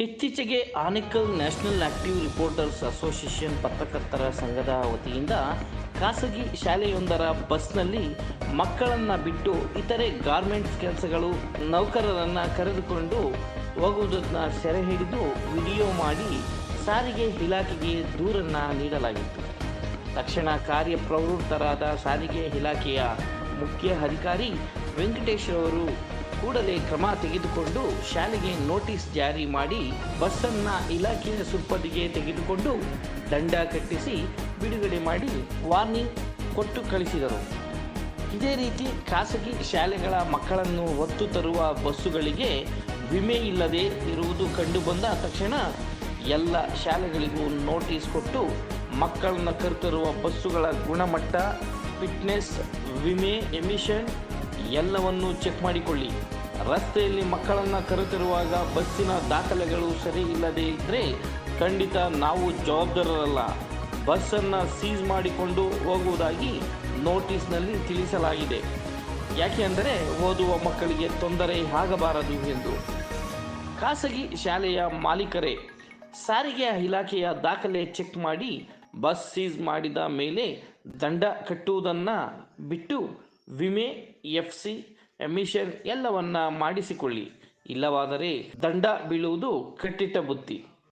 ಇತ್ತೀಚೆಗೆ ಆನಿಕಲ್ national active reporters association ಪತ್ರಕರ್ತರ ಸಂಘದ ವತಿಯಿಂದ ಖಾಸಗಿ ಶಾಲೆಯೊಂದರ ಬಸ್ನಲ್ಲಿ ಮಕ್ಕಳನ್ನು ಬಿಟ್ಟು ಇತರೆ ಗಾರ್ಮೆಂಟ್ಸ್ ಕೆಲಸಗಳು ನೌಕರರನ್ನು ಕರೆದುಕೊಂಡು ಹೋಗುವುದನ್ನು ಸೆರೆ ಹಿಡಿದು ವಿಡಿಯೋ ಮಾಡಿ ಸಾರಿಗೆ ಇಲಾಖೆಗೆ ದೂರನ್ನು ನೀಡಲಾಗಿತ್ತು. ತಕ್ಷಣ ಕಾರ್ಯಪ್ರವೃತ್ತರಾದ ಸಾರಿಗೆ ಇಲಾಖೆಯ ಮುಖ್ಯ ಅಧಿಕಾರಿ ವೆಂಕಟೇಶ್ ಅವರು ಕೂಡಲೇ ಕ್ರಮ ತೆಗೆದುಕೊಂಡು ಶಾಲೆಗೆ ನೋಟಿಸ್ ಜಾರಿ ಮಾಡಿ ಬಸ್ಸನ್ನ ಇಲಾಖೆಯ ಸುಪ್ಪದಿಗೆ ತೆಗೆದುಕೊಂಡು ದಂಡ ಕಟ್ಟಿಸಿ ಬಿಡುಗಡೆ ಮಾಡಿ ವಾರ್ನಿಂಗ್ ಕೊಟ್ಟು ಕಳಿಸಿದರು. ಇದೇ ರೀತಿ ಖಾಸಗಿ ಶಾಲೆಗಳ ಮಕ್ಕಳನ್ನು ಹೊತ್ತು ತರುವ ಬಸ್ಸುಗಳಿಗೆ ವಿಮೆ ಇಲ್ಲದೆ ಇರುವುದು ಕಂಡುಬಂದ ತಕ್ಷಣ ಎಲ್ಲ ಶಾಲೆಗಳಿಗೂ ನೋಟಿಸ್ ಕೊಟ್ಟು ಮಕ್ಕಳನ್ನು ಕರೆತರುವ ಬಸ್ಸುಗಳ ಗುಣಮಟ್ಟ, ಫಿಟ್ನೆಸ್, ವಿಮೆ, ಎಮಿಷನ್ ಎಲ್ಲವನ್ನು ಚೆಕ್ ಮಾಡಿಕೊಳ್ಳಿ. ರಸ್ತೆಯಲ್ಲಿ ಮಕ್ಕಳನ್ನು ಕರೆತರುವಾಗ ಬಸ್ಸಿನ ದಾಖಲೆಗಳು ಸರಿ ಇಲ್ಲದೇ ಇದ್ದರೆ ಖಂಡಿತ ನಾವು ಜವಾಬ್ದಾರರಲ್ಲ. ಬಸ್ಸನ್ನು ಸೀಸ್ ಮಾಡಿಕೊಂಡು ಹೋಗುವುದಾಗಿ ನೋಟಿಸ್ನಲ್ಲಿ ತಿಳಿಸಲಾಗಿದೆ. ಯಾಕೆ ಅಂದರೆ ಓದುವ ಮಕ್ಕಳಿಗೆ ತೊಂದರೆ ಆಗಬಾರದು ಎಂದು. ಖಾಸಗಿ ಶಾಲೆಯ ಮಾಲೀಕರೇ, ಸಾರಿಗೆ ಇಲಾಖೆಯ ದಾಖಲೆ ಚೆಕ್ ಮಾಡಿ ಬಸ್ ಸೀಸ್ ಮಾಡಿದ ಮೇಲೆ ದಂಡ ಕಟ್ಟುವುದನ್ನು ಬಿಟ್ಟು ವಿಮೆ ಎಫ್ ಸಿ ಎಮಿಷನ್ ಎಲ್ಲವನ್ನ ಮಾಡಿಸಿಕೊಳ್ಳಿ. ಇಲ್ಲವಾದರೆ ದಂಡ ಬೀಳುವುದು ಕಟ್ಟಿಟ್ಟ ಬುತ್ತಿ.